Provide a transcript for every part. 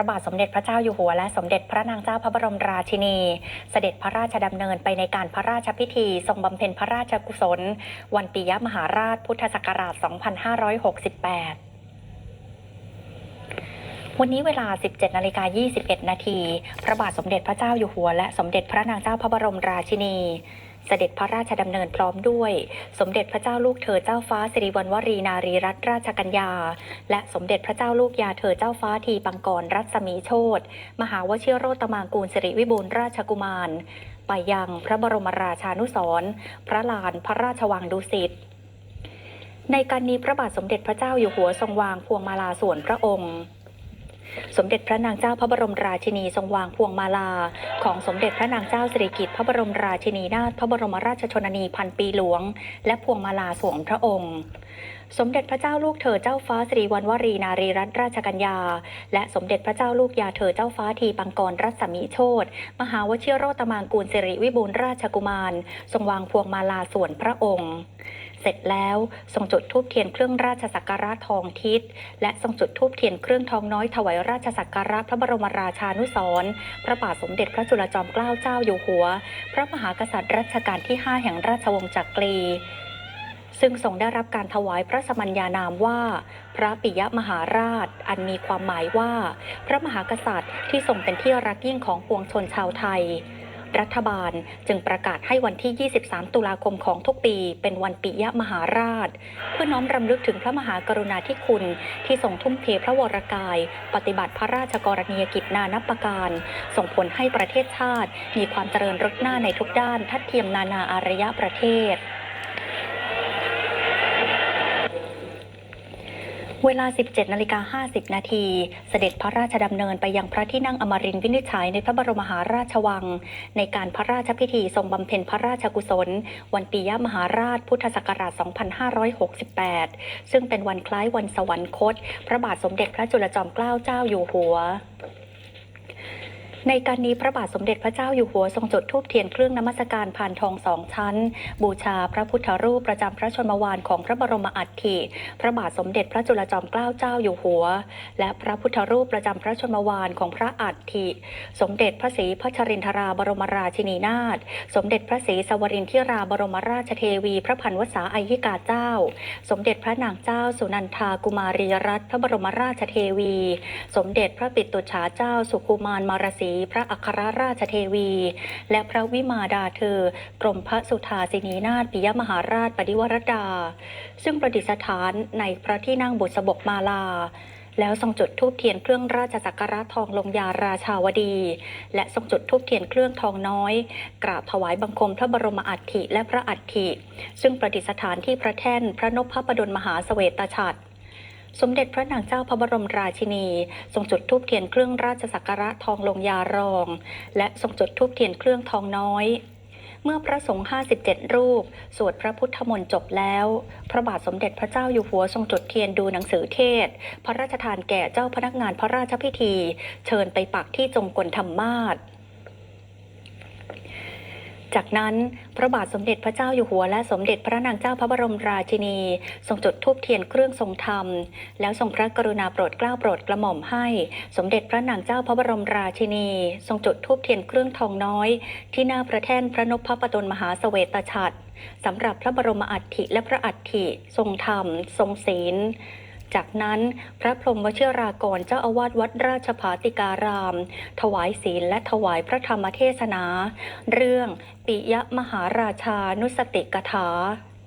ระบาทสมเด็จพระเจ้าอยู่หัวและสมเด็จพระนางเจ้าพระบรมราชินี เสด็จพระราชดำเนินไปในการพระราชพิธี ทรงบำเพ็ญพระราชกุศล วันปิยมหาราชพุทธศักราช 2568วันนี้เวลา 17นาฬิกา21 นาที พระบาทสมเด็จพระเจ้าอยู่หัว และสมเด็จพระนางเจ้าพระบรมราชินี เสด็จพระราชดำเนินพร้อมด้วย สมเด็จพระเจ้าลูกเธอเจ้าฟ้าสิริวัณวรีนารีรัตนราชกัญญา และสมเด็จพระเจ้าลูกยาเธอเจ้าฟ้าทีปังกรรัศมีโชตมหาวชิโรตมางกูลสิริวิบูลราชกุมาร ไปยังพระบรมราชานุสรพระลานพระราชวังดุสิตในการนี้พระบาทสมเด็จพระเจ้าอยู่หัวทรงวางพวงมาลาส่วนพระองค์ สมเด็จพระนางเจ้าพระบรมราชินีทรงวางพวงมาลา ของสมเด็จพระนางเจ้าสิริกิติ์พระบรมราชินีนาถพระบรมราชชนนีพันปีหลวง และพวงมาลาสวมพระองค์ สมเด็จพระเจ้าลูกเธอเจ้าฟ้าสิริวัณวรีนารีรัตนราชกัญญา และสมเด็จพระเจ้าลูกยาเธอเจ้าฟ้าทีปังกรรัศมีโชตมหาวชิโรตมางกูลสิริวิบูลราชกุมาร ทรงวางพวงมาลาส่วนพระองค์ เสร็จแล้วทรงจุดธูปเทียนเครื่องราชสักการะทองทิศและทรงจุดธูปเทียนเครื่องทองน้อยถวายราชสักการะพระบรมราชานุสรพระบาทสมเด็จพระจุลจอมเกล้าเจ้าอยู่หัว พระมหากษัตริย์รัชกาลที่ 5 แห่งราชวงศ์จักรี ซึ่งทรงได้รับการถวายพระสมัญญานามว่า พระปิยมหาราช อันมีความหมายว่า พระมหากษัตริย์ที่ทรงเป็นที่รักยิ่งของปวงชนชาวไทย รัฐบาลจึงประกาศให้วันที่ 23 ตุลาคมของทุกปี เป็นวันปิยมหาราช เพื่อน้อมรำลึกถึงพระมหากรุณาธิคุณที่ทรงทุ่มเทพระวรกาย ปฏิบัติพระราชกรณียกิจนานับประการ ส่งผลให้ประเทศชาติ มีความเจริญรุดหน้าในทุกด้านทัดเทียมนานาอารยประเทศ เวลา 17นาฬิกา50 นาที เสด็จพระราชดำเนินไปยังพระที่นั่งอมรินทร์วินิจฉัยในพระบรมมหาราชวัง ในการพระราชพิธีทรงบำเพ็ญพระราชกุศล วันปียมหาราชพุทธศักราช 2568 ซึ่งเป็นวันคล้ายวันสวรรคต พระบาทสมเด็จพระจุลจอมเกล้าเจ้าอยู่หัว ในการนี้พระบาทสมเด็จพระเจ้าอยู่หัวทรงจุดธูปเทียนเครื่องนมัสการผ่านทองสองชั้น บูชาพระพุทธรูปประจำพระชนมวานของพระบรมอัฐิพระบาทสมเด็จพระจุลจอมเกล้าเจ้าอยู่หัว และพระพุทธรูปประจำพระชนมวานของพระอัฐิสมเด็จพระศรีพัชรินทราบรมราชินีนาถสมเด็จพระศรีสวรินทิราบรมราชเทวีพระพันวษาอัยิกาเจ้า สมเด็จพระนางเจ้าสุนันทากุมารีรัตนพระบรมราชเทวี สมเด็จพระปิตุฉาเจ้าสุกุมารมารสีพระอัครราชเทวี และพระวิมาดาเธอ กรมพระสุธาสินีนาถปิยมหาราชปฏิวรดา ซึ่งประดิษฐานในพระที่นั่งบุษบกมาลาแล้วทรงจุดธูปเทียนเครื่องราชสักการะทองลงยาราชาวดี และทรงจุดธูปเทียนเครื่องทองน้อย กราบถวายบังคมพระบรมอัฐิและพระอัฐิซึ่งประดิษฐานที่พระแท่นพระนพพระดลมหาเสวตฉัตร สมเด็จพระนางเจ้าพระบรมราชินี ทรงจุดธูปเทียนเครื่องราชสักการะทองลงยารอง และทรงจุดธูปเทียนเครื่องทองน้อย เมื่อพระสงฆ์ 57 รูป สวดพระพุทธมนต์จบแล้ว พระบาทสมเด็จพระเจ้าอยู่หัวทรงจุดเทียนดูหนังสือเทศ พระราชทานแก่เจ้าพนักงานพระราชพิธี เชิญไปปักที่จงกลธรรมาศ จากนั้นพระบาทสมเด็จพระเจ้าอยู่หัวและสมเด็จพระนางเจ้าพระบรมราชินี ทรงจุดธูปเทียนเครื่องทรงธรรม แล้วทรงพระกรุณาโปรดเกล้าโปรดกระหม่อมให้ สมเด็จพระนางเจ้าพระบรมราชินี ทรงจุดธูปเทียนเครื่องทองน้อย ที่หน้าพระแท่นพระนพพระประดลมหาเสวตฉัตรสำหรับพระบรมอัฐิและพระอัฐิทรงธรรม ทรงศีล จากนั้นพระพรหมวชิรากรเจ้าอาวาสวัดราชภาติการาม ถวายศีลและถวายพระธรรมเทศนา เรื่องปิยมหาราชานุสติกถา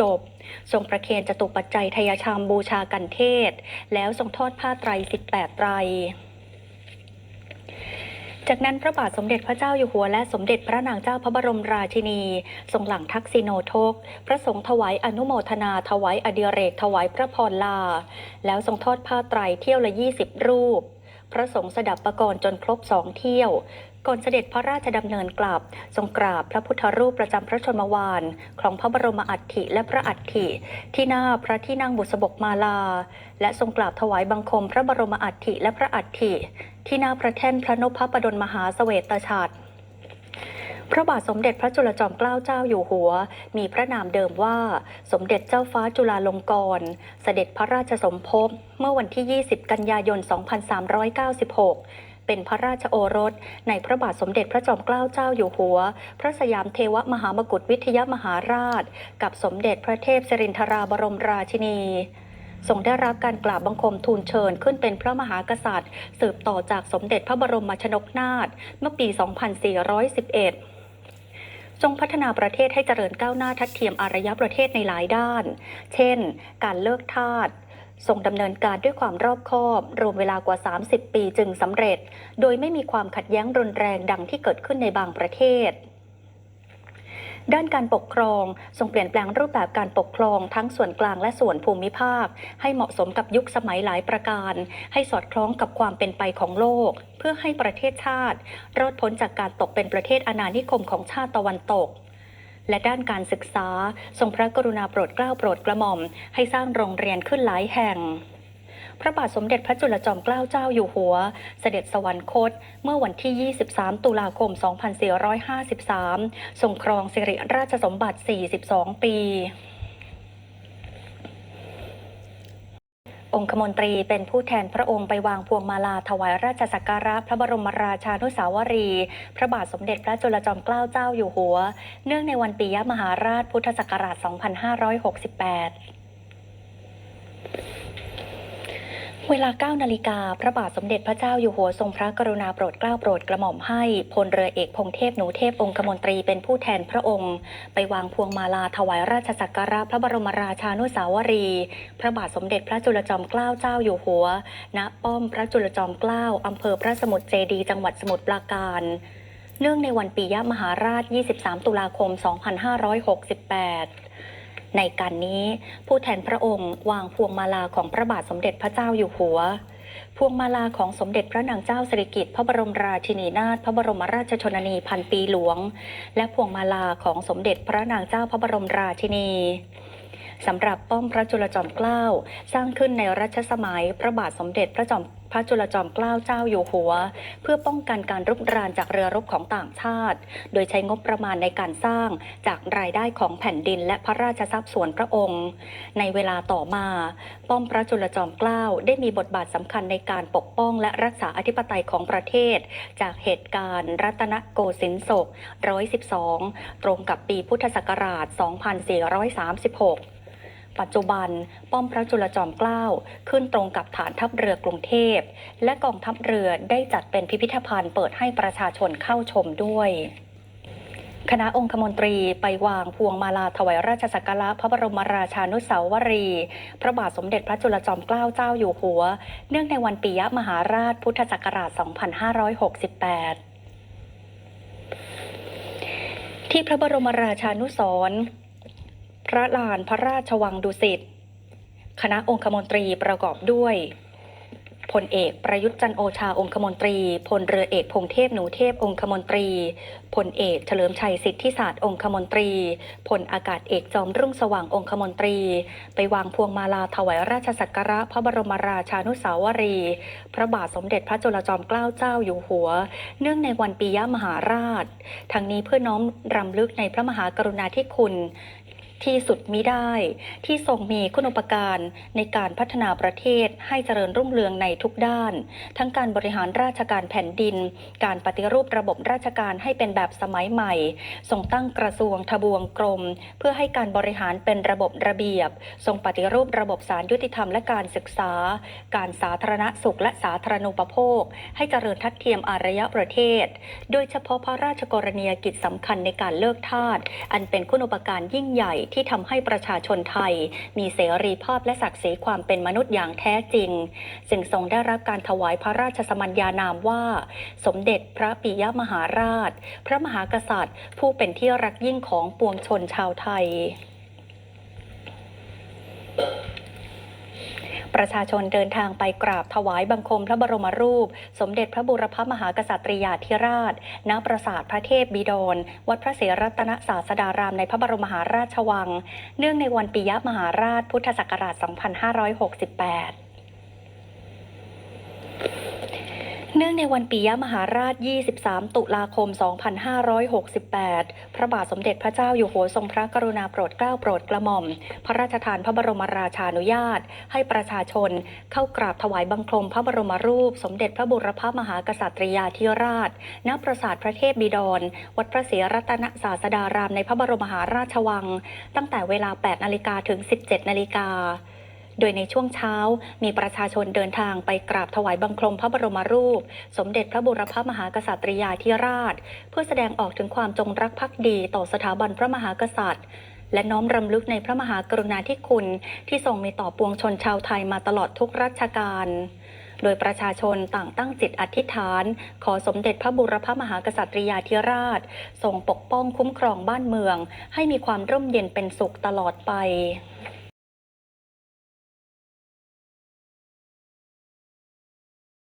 จบ ทรงประเคนจตุปัจจัยทยชามบูชากันเทศ แล้วทรงทอดผ้าไตรสิบแปดไตร จากนั้นพระบาทสมเด็จพระเจ้าอยู่หัวและสมเด็จพระนางเจ้าพระบรมราชินี ทรงหลังทักษิโนทก พระสงฆ์ถวายอนุโมทนา ถวายอดิเรก ถวายพระพรลา แล้วทรงทอดผ้าไตรเที่ยวละยี่สิบรูป พระสงฆ์สดับประกรณ์จนครบสองเที่ยว ก่อนเสด็จพระราชดำเนินกลับ ทรงกราบพระพุทธรูปประจำพระชนมวานของพระบรมอัฐิและพระอัฐิที่หน้าพระที่นั่งบุษบกมาลา และทรงกราบถวายบังคมพระบรมอัฐิและพระอัฐิที่หน้าพระแท่นพระนพพระประดลมหาเสวตฉัตรพระบาทสมเด็จพระจุลจอมเกล้าเจ้าอยู่หัว มีพระนามเดิมว่า สมเด็จเจ้าฟ้าจุฬาลงกรณ์เสด็จพระราชสมภพเมื่อวันที่ 20 กันยายน 2396 เป็นพระราชโอรส ในพระบาทสมเด็จพระจอมเกล้าเจ้าอยู่หัว พระสยามเทวมหามกุฏวิทยมหาราช กับสมเด็จพระเทพสิรินทราบรมราชินีทรงได้รับการกราบบังคมทูลเชิญขึ้นเป็นพระมหากษัตริย์ สืบต่อจากสมเด็จพระบรมชนกนาถเมื่อปี 2411ทรงพัฒนาประเทศให้เจริญก้าวหน้าทัดเทียมอารยประเทศในหลายด้าน เช่น การเลิกทาส ทรงดำเนินการด้วยความรอบคอบ รวมเวลากว่า 30 ปีจึงสำเร็จ โดยไม่มีความขัดแย้งรุนแรงดังที่เกิดขึ้นในบางประเทศด้านการปกครองทรงเปลี่ยนแปลงรูปแบบการปกครองทั้งส่วนกลางและส่วนภูมิภาค ให้เหมาะสมกับยุคสมัยหลายประการ ให้สอดคล้องกับความเป็นไปของโลก เพื่อให้ประเทศชาติ รอดพ้นจากการตกเป็นประเทศอาณานิคมของชาติตะวันตก และด้านการศึกษา ทรงพระกรุณาโปรดเกล้าโปรดกระหม่อม ให้สร้างโรงเรียนขึ้นหลายแห่ง พระบาทสมเด็จพระจุลจอมเกล้าเจ้าอยู่หัว เสด็จสวรรคต เมื่อวันที่ 23 ตุลาคม 2453 ทรงครองสิริราชสมบัติ 42 ปี องคมนตรีเป็นผู้แทนพระองค์ไปวางพวงมาลาถวายราชสักการะพระบรมราชานุสาวรี พระบาทสมเด็จพระจุลจอมเกล้าเจ้าอยู่หัว เนื่องในวันปียมหาราชพุทธศักราช 2568 เวลา 9 นาฬิกา พระบาทสมเด็จพระเจ้าอยู่หัวทรงพระกรุณาโปรดเกล้าโปรดกระหม่อมให้พลเรือเอกพงเทพหนูเทพองคมนตรีเป็นผู้แทนพระองค์ ไปวางพวงมาลาถวายราชสักการะพระบรมราชานุสาวรี พระบาทสมเด็จพระจุลจอมเกล้าเจ้าอยู่หัว ณ ป้อมพระจุลจอมเกล้าอำเภอพระสมุทรเจดี จังหวัดสมุทรปราการ เนื่องในวันปียมหาราช 23 ตุลาคม 2568 ในการนี้ผู้แทนพระองค์วางพวงมาลาของพระบาทสมเด็จพระเจ้าอยู่หัว พวงมาลาของสมเด็จพระนางเจ้าสิริกิติ์พระบรมราชินีนาถพระบรมราชชนนีพันปีหลวง และพวงมาลาของสมเด็จพระนางเจ้าพระบรมราชินีสำหรับป้อมพระจุลจอมเกล้า สร้างขึ้นในรัชสมัยพระบาทสมเด็จพระจอม พระจุลจอมเกล้าเจ้าอยู่หัว เพื่อป้องกันการรุกรานจากเรือรบของต่างชาติ โดยใช้งบประมาณในการสร้างจากรายได้ของแผ่นดินและพระราชทรัพย์ส่วนพระองค์ ในเวลาต่อมา ป้อมพระจุลจอมเกล้าได้มีบทบาทสำคัญในการปกป้องและรักษาอธิปไตยของประเทศ จากเหตุการณ์รัตนโกสินทร์ศก112 ตรงกับปีพุทธศักราช 2436 ปัจจุบัน ป้อมพระจุลจอมเกล้าขึ้นตรงกับฐานทัพเรือกรุงเทพ และกองทัพเรือได้จัดเป็นพิพิธภัณฑ์เปิดให้ประชาชนเข้าชมด้วยคณะองคมนตรีไปวางพวงมาลาถวายราชสักการะพระบรมราชานุสาวรี พระบาทสมเด็จพระจุลจอมเกล้าเจ้าอยู่หัว เนื่องในวันปียมหาราชพุทธศักราช 2568 ที่พระบรมราชานุสร พระลานพระราชวังดุสิต คณะองคมนตรีประกอบด้วยพลเอกประยุทธ์จันโอชาองคมนตรี พลเรือเอกพงเทพหนูเทพองคมนตรี พลเอกเฉลิมชัยสิทธิศาสตร์องคมนตรี พลอากาศเอกจอมรุ่งสว่างองคมนตรี ไปวางพวงมาลาถวายราชสักการะพระบรมราชานุสาวรี พระบาทสมเด็จพระจุลจอมเกล้าเจ้าอยู่หัว เนื่องในวันปียมหาราช ทั้งนี้เพื่อน้อมรำลึกในพระมหากรุณาธิคุณ ที่สุดมิได้ ที่ทรงมีคุณอุปการในการพัฒนาประเทศให้เจริญรุ่งเรืองในทุกด้าน ทั้งการบริหารราชการแผ่นดิน การปฏิรูประบบราชการให้เป็นแบบสมัยใหม่ ทรงตั้งกระทรวงทบวงกรม เพื่อให้การบริหารเป็นระบบระเบียบ ทรงปฏิรูประบบสารยุติธรรมและการศึกษา การสาธารณสุขและสาธารณูปโภค ให้เจริญทัดเทียมอารยประเทศ โดยเฉพาะพระราชกรณียกิจสำคัญในการเลิกทาสอันเป็นคุณอุปการยิ่งใหญ่ที่ทำให้ประชาชนไทย มีเสรีภาพและศักดิ์ศรีความเป็นมนุษย์อย่างแท้จริง ซึ่งทรงได้รับการถวายพระราชสมัญญานามว่า สมเด็จพระปิยมหาราช พระมหากษัตริย์ ผู้เป็นที่รักยิ่งของปวงชนชาวไทย ประชาชนเดินทางไปกราบถวายบังคมพระบรมรูป สมเด็จพระบุรพมหากษัตริยาธิราช ณ ปราสาทพระเทพบิดร วัดพระเสรัตนศาสดารามในพระบรมมหาราชวัง เนื่องในวันปิยมหาราชพุทธศักราช 2568 เนื่องในวันปิยมหาราช 23 ตุลาคม 2568 พระบาทสมเด็จพระเจ้าอยู่หัวทรงพระกรุณาโปรดเกล้าโปรดกระหม่อม พระราชทานพระบรมราชานุญาต ให้ประชาชน เข้ากราบถวายบังคมพระบรมรูป สมเด็จพระบุรพมหากษัตริยาธิราช ณ ปราสาทพระเทพบิดร วัดพระศรีรัตนศาสดารามในพระบรมมหาราชวัง ตั้งแต่เวลา 8 นาฬิกาถึง 17 นาฬิกา โดยในช่วงเช้ามีประชาชนเดินทางไปกราบถวายบังคมพระบรมรูป สมเด็จพระบุรพมหากษัตริยาธิราช เพื่อแสดงออกถึงความจงรักภักดีต่อสถาบันพระมหากษัตริย์ และน้อมรำลึกในพระมหากรุณาธิคุณ ที่ทรงมีต่อปวงชนชาวไทยมาตลอดทุกรัชกาลโดยประชาชนต่างตั้งจิตอธิษฐาน ขอสมเด็จพระบุรพมหากษัตริยาธิราชทรงปกป้องคุ้มครองบ้านเมือง ให้มีความร่มเย็นเป็นสุขตลอดไป